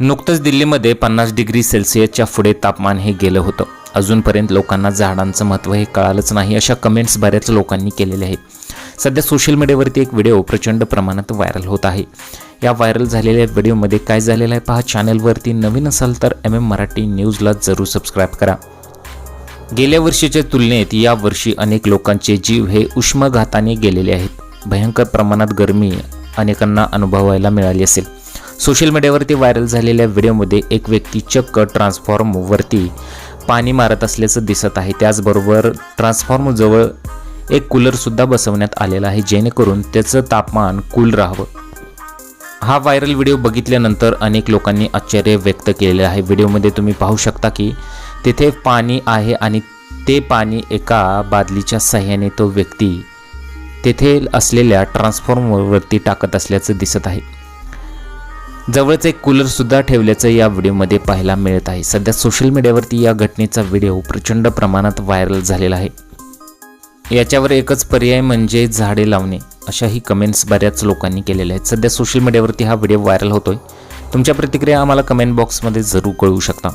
नुकतंच दिल्लीमध्ये पन्नास डिग्री सेल्सिअसच्या पुढे तापमान हे गेलं होतं. अजूनपर्यंत लोकांना झाडांचं महत्त्व हे कळालंच नाही अशा कमेंट्स बऱ्याच लोकांनी केलेल्या आहेत. सध्या सोशल मीडियावरती एक व्हिडिओ प्रचंड प्रमाणात व्हायरल होत आहे. या व्हायरल झालेल्या व्हिडिओमध्ये काय झालेलं आहे पहा चॅनलवरती नवीन असाल तर एम एम मराठी न्यूजला जरूर सबस्क्राईब करा. गेल्या वर्षीच्या तुलनेत या वर्षी अनेक लोकांचे जीव हे उष्माघाताने गेलेले आहेत. भयंकर प्रमाणात गरमी अनेकांना अनुभवायला मिळाली असेल. सोशल मीडियावरती व्हायरल झालेल्या व्हिडिओमध्ये एक व्यक्ती चक्क ट्रान्सफॉर्मवरती पाणी मारत असल्याचं दिसत आहे. त्याचबरोबर ट्रान्सफॉर्मजवळ एक कूलरसुद्धा बसवण्यात आलेला आहे जेणेकरून त्याचं तापमान कूल राहावं. हा व्हायरल व्हिडिओ बघितल्यानंतर अनेक लोकांनी आश्चर्य व्यक्त केलेलं आहे. व्हिडिओमध्ये तुम्ही पाहू शकता की तेथे पाणी आहे आणि ते पाणी एका बादलीच्या सहाय्याने तो व्यक्ती तेथे असलेल्या ट्रान्सफॉर्मरवरती टाकत असल्याचं दिसत आहे. जवळच एक कूलरसुद्धा ठेवल्याचं या व्हिडिओमध्ये पाहायला मिळत आहे. सध्या सोशल मीडियावरती या घटनेचा व्हिडिओ प्रचंड प्रमाणात व्हायरल झालेला आहे. याच्यावर एकच पर्याय म्हणजे झाडे लावणे अशाही कमेंट्स बऱ्याच लोकांनी केलेल्या आहेत. सध्या सोशल मीडियावरती हा व्हिडिओ व्हायरल होतोय. तुमच्या प्रतिक्रिया आम्हाला कमेंट बॉक्समध्ये जरूर कळवू शकता.